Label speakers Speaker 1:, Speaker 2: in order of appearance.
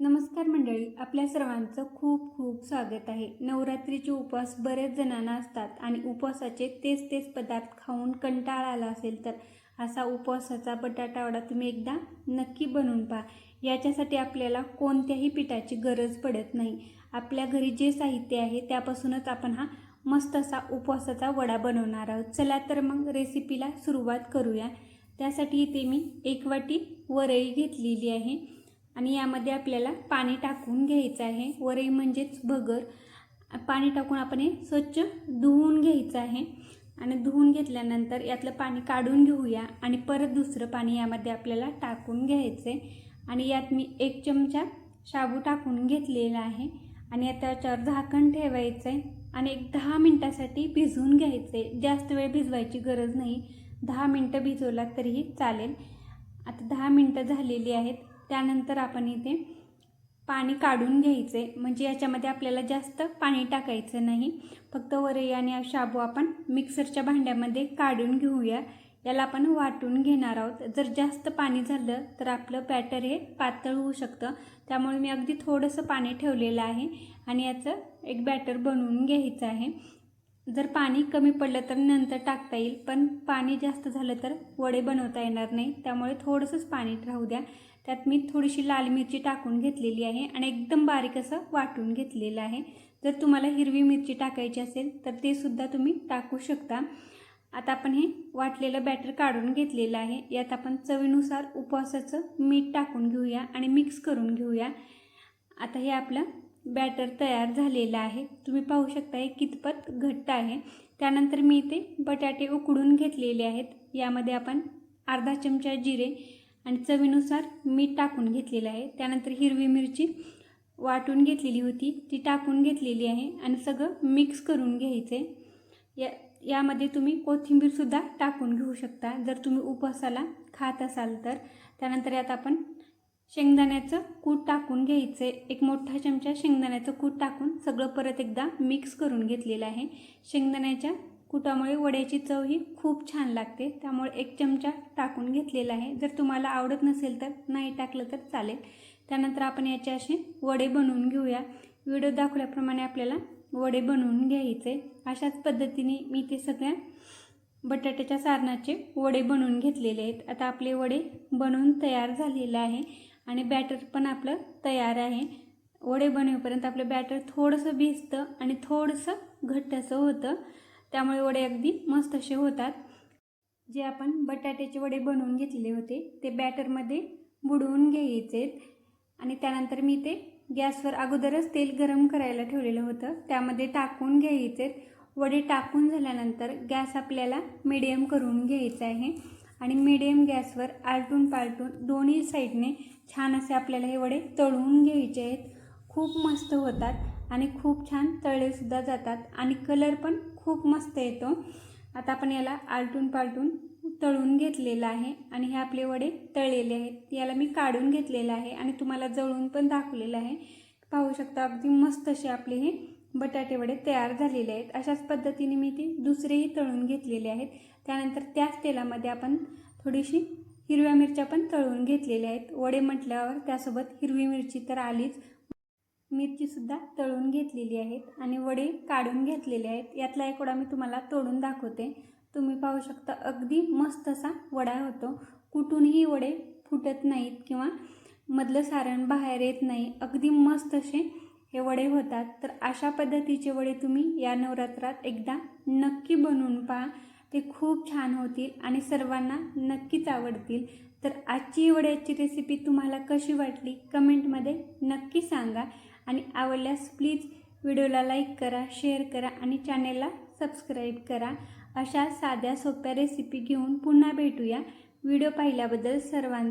Speaker 1: नमस्कार मंडळी आपल्या सर्वांचं खूप खूप स्वागत आहे. नवरात्रीचे उपवास बरेच जणांना असतात आणि उपवासाचे तेच तेच पदार्थ खाऊन कंटाळा आला असेल तर असा उपवासाचा बटाटावडा तुम्ही एकदा नक्की बनवून पहा. याच्यासाठी आपल्याला कोणत्याही पिठाची गरज पडत नाही. आपल्या घरी जे साहित्य आहे त्यापासूनच आपण हा मस्त असा उपवासाचा वडा बनवणार आहोत. चला तर मग रेसिपीला सुरुवात करूया. त्यासाठी इथे मी एक वाटी वरई घेतलेली आहे. आणि यामध्ये आपल्याला पाणी टाकून घ्यायचं आहे. वरई म्हणजेच भगर. पाणी टाकून आपण हे स्वच्छ धुवून घ्यायचं आहे. आणि धुवून घेतल्यानंतर यातलं पाणी काढून घेऊया. आणि परत दुसरं पाणी यामध्ये आपल्याला टाकून घ्यायचं आहे आणि यात मी एक चमचा शाबू टाकून घेतलेला आहे. आणि आता त्याच्यावर झाकण ठेवायचं आहे आणि एक दहा मिनटासाठी भिजवून घ्यायचं आहे जास्त वेळ भिजवायची गरज नाही. दहा मिनटं भिजवला तरीही चालेल. आता दहा मिनटं झालेली आहेत. त्यानंतर आपण इथे पाणी काढून घ्यायचे. म्हणजे याच्यामध्ये आपल्याला जास्त पाणी टाकायचं नाही. फक्त वरई आणि शाबू आपण मिक्सरच्या भांड्यामध्ये काढून घेऊया. याला आपण वाटून घेणार आहोत. जर जास्त पाणी झालं तर आपलं बॅटर हे पातळ होऊ शकतं. त्यामुळे मी अगदी थोडंसं पाणी ठेवलेलं आहे आणि याचं एक बॅटर बनवून घ्यायचं आहे. जर पाणी कमी पडलं तर नंतर टाकता येईल पण पाणी जास्त झालं तर वडे बनवता येणार नाही त्यामुळे थोडंसंच पाणी राहू द्या. त्यात मी थोडीशी लाल मिरची टाकून घेतलेली आहे आणि एकदम बारीक असं वाटून घेतलेलं आहे. जर तुम्हाला हिरवी मिरची टाकायची असेल तर ते सुद्धा तुम्ही टाकू शकता. आता आपण हे वाटलेलं बॅटर काढून घेतलेलं आहे. यात आपण चवीनुसार उपवासाचं मीठ टाकून घेऊया आणि मिक्स करून घेऊया. आता हे आपलं बॅटर तयार झालेलं आहे. तुम्ही पाहू शकता हे कितपत घट्ट आहे. त्यानंतर मी इथे बटाटे उकडून घेतलेले आहेत. यामध्ये आपण अर्धा चमचा जिरे आणि चवीनुसार मीठ टाकून घेतलेलं आहे. त्यानंतर हिरवी मिरची वाटून घेतलेली होती. ती टाकून घेतलेली आहे आणि सगळं मिक्स करून घ्यायचे. या यामध्ये तुम्ही कोथिंबीरसुद्धा टाकून घेऊ शकता. जर तुम्ही उपवासाला खात असाल तर. त्यानंतर यात आपण शेंगदाण्याचं कूट टाकून घ्यायचं. एक मोठा चमचा शेंगदाण्याचं कूट टाकून सगळं परत एकदा मिक्स करून घेतलेलं आहे. शेंगदाण्याच्या कुटामुळे वड्याची चव ही खूप छान लागते. त्यामुळे एक चमचा टाकून घेतलेला आहे. जर तुम्हाला आवडत नसेल तर नाही टाकलं तर चालेल. त्यानंतर आपण याचे असे वडे बनवून घेऊया. व्हिडिओ दाखवल्याप्रमाणे आपल्याला वडे बनवून घ्यायचे. अशाच पद्धतीने मी ते सगळ्या बटाट्याच्या सारणाचे वडे बनवून घेतलेले आहेत. आता आपले वडे बनवून तयार झालेले आहे. आणि बॅटर पण आपलं तयार आहे. वडे बनवेपर्यंत आपलं बॅटर थोडंसं भिजतं आणि थोडंसं घट्ट असं होतं. त्यामुळे वडे अगदी मस्त असे होतात. जे आपण बटाट्याचे वडे बनवून घेतलेले होते ते बॅटरमध्ये बुडवून घ्यायचे. आणि त्यानंतर मी ते गॅसवर अगोदरच तेल गरम करायला ठेवलेलं होतं. त्यामध्ये टाकून घ्यायचे. वडे टाकून झाल्यानंतर गॅस आपल्याला मिडियम करून घ्यायचा आहे. आणि मिडियम गॅसवर आलटून पालटून दोन्ही साईडने छान असे आपल्याला हे वडे तळून घ्यायचे आहेत. खूप मस्त होतात आणि खूप छान तळेसुद्धा जातात आणि कलर पण खूप मस्त येतो. आता आपण याला आलटून पालटून तळून घेतलेलं आहे आणि हे आपले वडे तळलेले आहेत. याला मी काढून घेतलेलं आहे आणि तुम्हाला जळून पण दाखवलेलं आहे. पाहू शकता अगदी मस्त असे आपले हे बटाटे वडे तयार झालेले आहेत. अशाच पद्धतीने मी ती दुसरेही तळून घेतलेले आहेत. त्यानंतर त्याच तेलामध्ये आपण थोडीशी हिरव्या मिरच्या पण तळून घेतलेल्या आहेत. वडे म्हटल्यावर त्यासोबत हिरवी मिरची तर आलीच. मिरचीसुद्धा तळून घेतलेली आहेत आणि वडे काढून घेतलेले आहेत. यातला एक वडा मी तुम्हाला तोडून दाखवते. तुम्ही पाहू शकता अगदी मस्त असा वडा होतो. कुठूनही वडे फुटत नाहीत किंवा मधलं सारण बाहेर येत नाही. अगदी मस्त असे हे वडे होतात. तर अशा पद्धतीचे वडे तुम्ही या नवरात्रात एकदा नक्की बनवून पहा. ते खूप छान होतील आणि सर्वांना नक्कीच आवडतील. तर आजची वड्याची रेसिपी तुम्हाला कशी वाटली? कमेंटमध्ये नक्की सांगा. आणि आवडल्यास प्लीज व्हिडिओला लाईक करा शेअर करा आणि चॅनेलला सबस्क्राईब करा. अशा साध्या सोप्या रेसिपी घेऊन पुन्हा भेटूया. व्हिडिओ पाहिल्याबद्दल सर्वां